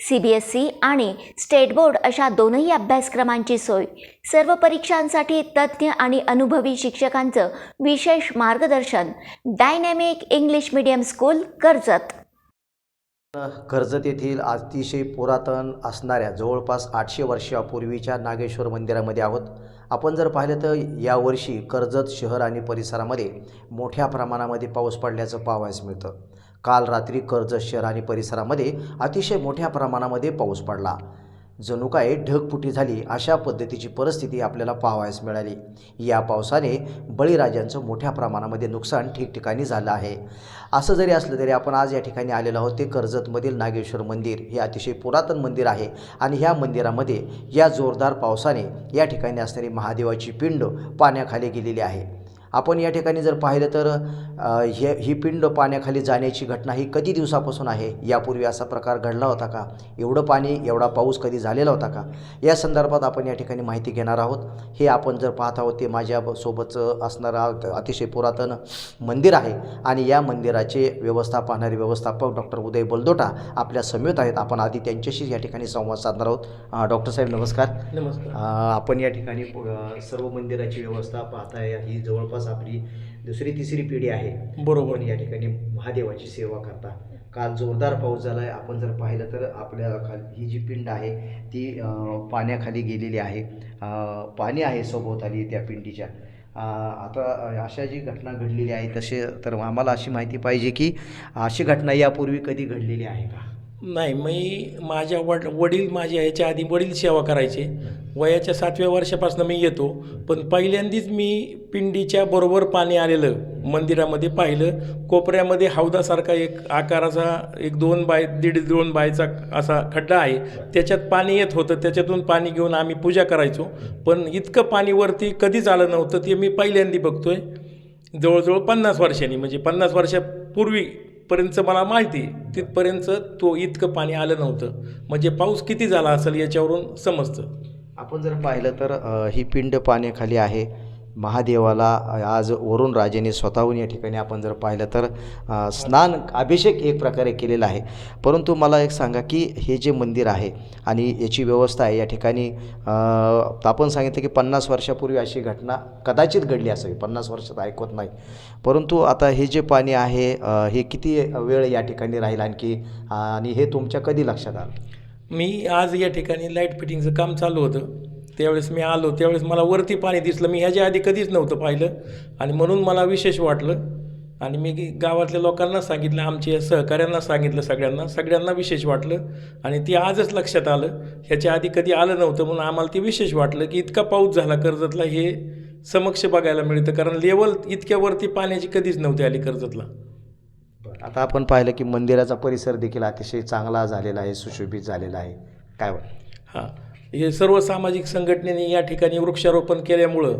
C B S C आणि state board अशा दोनही अभ्यासक्रमांची सोय. सर्व परीक्षांसाठी तज्ज्ञ आणि अनुभवी शिक्षकांचं विशेष मार्गदर्शन. Dynamic English medium school Karjat. Karjat येथील अतिशय पुरातन असणाऱ्या जवळपास आठशे वर्षापूर्वीच्या नागेश्वर मंदिरामध्ये आहोत. आपण जर पाहिलं तर यावर्षी कर्जत शहर आणि परिसरामध्ये मोठ्या प्रमाणामध्ये पाऊस पडल्याचं पाहावयास मिळतं. काल रात्री कर्जत शहर आणि परिसरामध्ये अतिशय मोठ्या प्रमाणामध्ये पाऊस पडला. जणू काय ढगफुटी झाली अशा पद्धतीची परिस्थिती आपल्याला पाहावयास मिळाली. या पावसाने बळीराजांचं मोठ्या प्रमाणामध्ये नुकसान ठिकठिकाणी झालं आहे. असं जरी असलं तरी आपण आज या ठिकाणी आलेलो आहोत. ते कर्जतमधील नागेश्वर मंदिर हे अतिशय पुरातन मंदिर आहे आणि ह्या मंदिरामध्ये या जोरदार पावसाने या ठिकाणी असणारी महादेवाची पिंड पाण्याखाली गेलेली आहे. आपण या ठिकाणी जर पाहिलं तर हे ही पिंड पाण्याखाली जाण्याची घटना ही कधी दिवसापासून आहे? यापूर्वी असा प्रकार घडला होता का? एवढं पाणी एवढा पाऊस कधी झालेला होता का? या संदर्भात आपण या ठिकाणी माहिती घेणार आहोत. हे आपण जर पाहत आहोत ते माझ्या सोबतचं असणारं अतिशय पुरातन मंदिर आहे आणि या मंदिराचे व्यवस्था पाहणारे व्यवस्थापक डॉक्टर उदय बलदोटा आपल्या समेत आहेत. आपण आधी त्यांच्याशी या ठिकाणी संवाद साधणार आहोत. डॉक्टर साहेब नमस्कार. नमस्कार. आपण या ठिकाणी सर्व मंदिराची व्यवस्था पाहताय. ही जवळपास आपली दुसरी तिसरी पिढी आहे. बरोबर. या ठिकाणी महादेवाची सेवा करता. काल जोरदार पाऊस झालाय. आपण जर पाहिलं तर आपल्या खाली ही जी पिंड आहे ती पाण्याखाली गेलेली आहे. पाणी आहे सभोवताली त्या पिंडीच्या. आता अशा जी घटना घडलेली आहे तसे तर आम्हाला अशी माहिती पाहिजे की अशी घटना यापूर्वी कधी घडलेली आहे का? नाही मी माझ्या वड वडील माझ्या ह्याच्या आधी वडील सेवा करायचे. वयाच्या सातव्या वर्षापासून मी येतो. पण पहिल्यांदीच मी पिंडीच्या बरोबर पाणी आलेलं मंदिरामध्ये पाहिलं. कोपऱ्यामध्ये हौदासारखा एक आकाराचा एक दोन बाय दीड दोन बायचा असा खड्डा आहे. त्याच्यात पाणी येत होतं. त्याच्यातून पाणी घेऊन आम्ही पूजा करायचो. पण इतकं पाणी वरती कधीच आलं नव्हतं ते मी पहिल्यांदी बघतोय. जवळजवळ पन्नास वर्षांनी म्हणजे पन्नास वर्षापूर्वी वर्षापूर्वीपर्यंत मला माहिती तिथपर्यंत तो इतकं पाणी आलं नव्हतं. म्हणजे पाऊस किती झाला असेल याच्यावरून समजतं. आपण जर पाहिलं तर अ, ही पिंड पाण्याखाली आहे. महादेवाला आज वरुण राजेने स्वतःहून या ठिकाणी आपण जर पाहिलं तर स्नान अभिषेक एक प्रकारे केलेला आहे. परंतु मला एक सांगा की हे जे मंदिर आहे आणि याची व्यवस्था आहे या ठिकाणी आपण सांगितलं की पन्नास वर्षापूर्वी अशी घटना कदाचित घडली असावी. पन्नास वर्षात ऐकवत नाही. परंतु आता हे जे पाणी आहे हे किती वेळ या ठिकाणी राहील आणखी? आणि हे तुमच्या कधी लक्षात आलं? मी आज या ठिकाणी लाइट फिटिंगचं काम चालू होतं. त्यावेळेस मी आलो त्यावेळेस मला वरती पाणी दिसलं. मी ह्याच्या आधी कधीच नव्हतं पाहिलं. आणि म्हणून मला विशेष वाटलं. आणि मी गावातल्या लोकांना सांगितलं आमच्या सहकाऱ्यांना सांगितलं सगळ्यांना. सगळ्यांना विशेष वाटलं. आणि ते आजच लक्षात आलं. ह्याच्या आधी कधी आलं नव्हतं म्हणून आम्हाला ते विशेष वाटलं की इतका पाऊस झाला कर्जतला हे समक्ष बघायला मिळतं. कारण लेवल इतक्यावरती पाण्याची कधीच नव्हती आली कर्जतला. आता आपण पाहिलं की मंदिराचा परिसर देखील अतिशय चांगला झालेला आहे सुशोभित झालेला आहे. काय हां. हे सर्व सामाजिक संघटनेने या ठिकाणी वृक्षारोपण केल्यामुळं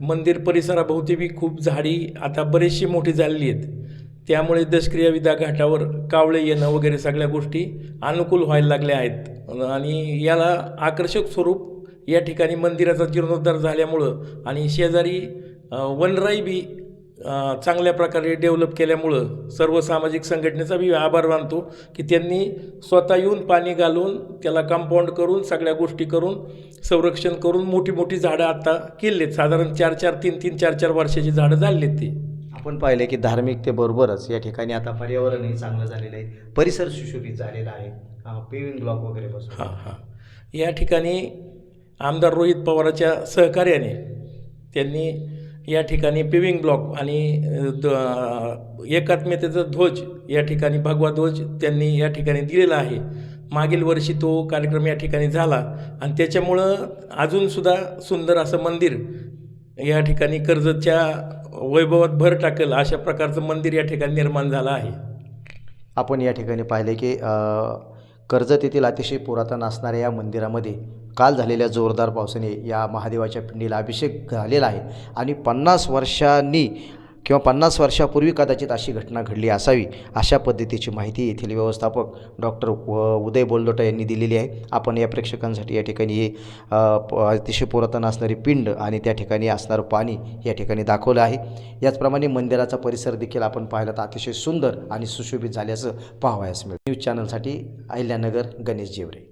मंदिर परिसराभोवती बी खूप झाडी आता बरीचशी मोठी झालेली आहेत. त्यामुळे दशक्रियाविदा घाटावर कावळे येणं वगैरे सगळ्या गोष्टी अनुकूल व्हायला लागल्या आहेत. आणि याला आकर्षक स्वरूप या ठिकाणी मंदिराचा जीर्णोद्धार झाल्यामुळं आणि शेजारी वनराई बी चांगल्या प्रकारे डेव्हलप केल्यामुळं सर्व सामाजिक संघटनेचा मी आभार मानतो की त्यांनी स्वतः येऊन पाणी घालून त्याला कंपाऊंड करून सगळ्या गोष्टी करून संरक्षण करून मोठी मोठी झाडं आता केलेत. साधारण चार चार तीन तीन चार चार वर्षाची झाडं झालेत ते. आपण पाहिले की धार्मिकतेबरोबरच या ठिकाणी आता पर्यावरणही चांगलं झालेलं आहे. परिसर सुशोभित झालेला आहे. पेविंग ब्लॉक वगैरे बसून हां हां. या ठिकाणी आमदार रोहित पवाराच्या सहकार्याने त्यांनी या ठिकाणी पिविंग ब्लॉक आणि द- एकात्मतेचा ध्वज या ठिकाणी भगवा ध्वज त्यांनी या ठिकाणी दिलेला आहे. मागील वर्षी तो कार्यक्रम या ठिकाणी झाला आणि त्याच्यामुळं अजूनसुद्धा सुंदर असं मंदिर या ठिकाणी कर्जतच्या वैभवात भर टाकेल अशा प्रकारचं मंदिर या ठिकाणी निर्माण झालं आहे. आपण या ठिकाणी पाहिले की कर्जत येथील अतिशय पुरातन असणाऱ्या या मंदिरामध्ये काल झालेल्या जोरदार पावसाने या महादेवाच्या पिंडीला अभिषेक झालेला आहे. आणि पन्नास वर्षांनी किंवा पन्नास वर्षापूर्वी कदाचित अशी घटना घडली असावी अशा पद्धतीची माहिती येथील व्यवस्थापक डॉक्टर उदय बोलदोटा यांनी दिलेली आहे. आपण या प्रेक्षकांसाठी या ठिकाणी हे प- अतिशय पुरातन असणारी पिंड आणि त्या ठिकाणी असणारं पाणी या ठिकाणी दाखवलं आहे. याचप्रमाणे मंदिराचा परिसर देखील आपण पाहिला तर अतिशय सुंदर आणि सुशोभित झाल्याचं पाहावयास मिळेल न्यूज चॅनलसाठी अहिल्यानगर गणेश जेवरे.